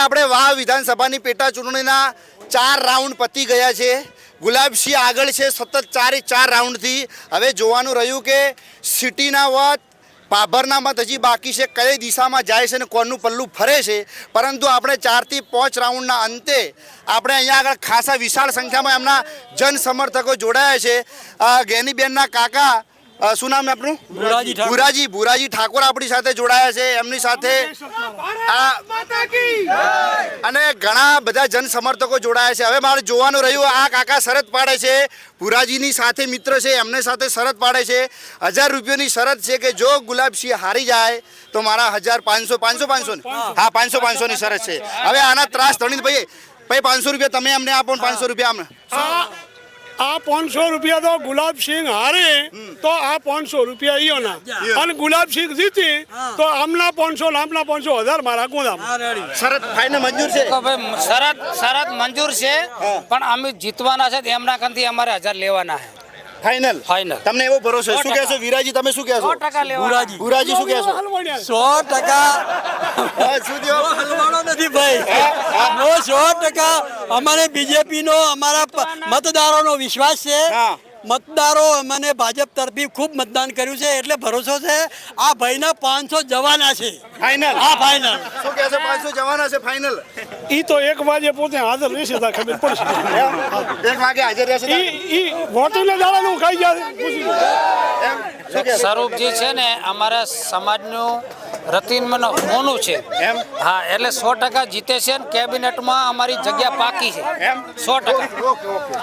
આપણે વાહ વિધાનસભાની પેટા ચૂંટણીના ચાર રાઉન્ડ પતી ગયા છે. ગુલાબસિંહ આગળ છે, સતત ચારે ચાર રાઉન્ડથી. હવે જોવાનું રહ્યું કે સિટીના વત પાભરના મત હજી બાકી છે, કઈ દિશામાં જાય છે અને કોનું પલ્લું ફરે છે. પરંતુ આપણે ચારથી પાંચ રાઉન્ડના અંતે આપણે અહીંયા આગળ ખાસા વિશાળ સંખ્યામાં એમના જન સમર્થકો જોડાયા છે. ગેનીબેનના કાકા શું નામ આપણું આપનું ભુરાજી ભુરાજી ભુરાજી ઠાકોર આપણી સાથે જોડાયા છે. એમની સાથે આ અને ઘણા બધા જન સમર્થકો જોડાયા છે. હવે મારે જોવાનું રહ્યું આ કાકા શરત પાડે છે. ભુરાજીની સાથે મિત્ર છે એમને સાથે શરત પાડે છે. હજાર રૂપિયાની શરત છે કે જો ગુલાબસિંહ હારી જાય તો મારા હજાર પાંચસો પાંચસો પાંચસો હા પાંચસો પાંચસોની શરત છે. હવે આના ત્રાસ ધણીને ભાઈ ભાઈ પાંચસો રૂપિયા તમે અમને આપો પાંચસો રૂપિયા અમને. આ પાંચસો રૂપિયા તો ગુલાબસિંહ હારે તો આ પાંચસો રૂપિયા ઈયોના અને ગુલાબસિંહ જીતી તો આમના પાંચસો ને આમના પાંચસો હજાર મારા ગોદામ શરત ફાઈને મંજૂર છે? શરત શરત મંજૂર છે પણ અમે જીતવાના છે તો એમના કંથી અમારે હજાર લેવાના છે. Final Final. તમને એવો ભરોસો શું કહેશો? વિરાજી તમે શું કહેશો? સો ટકા લેવાના. ભુરાજી શું કહેશો. સો ટકા. શું થયો? હલવાણો નથી ભાઈ. સો ટકા અમારે બીજેપી નો અમારા મતદારોનો વિશ્વાસ છે. મતદારો મને ભાજપ તરફી ખૂબ મતદાન કર્યું છે એટલે ભરોસો છે. આ ભાઈના પાંચસો જવાના છે. ફાઇનલ હા ફાઇનલ શું કહેશો પાંચસો જવાના છે ફાઇનલ ઈ તો એક વાગે પોતે હાજર રહેશે તો ખબર પડશે. એક વાગે હાજર રહેશે ઈ ઈ વોટિંગના દાડાનું ખાઈ જાય સ્વરૂપજી છે ને અમારા સમાજનું રતિનમનો હોનું છે. એમ? હા એટલે સો ટકા જીતે છે ને કેબિનેટમાં અમારી જગ્યા પાકી છે. એમ? સો ટકા. Okay okay.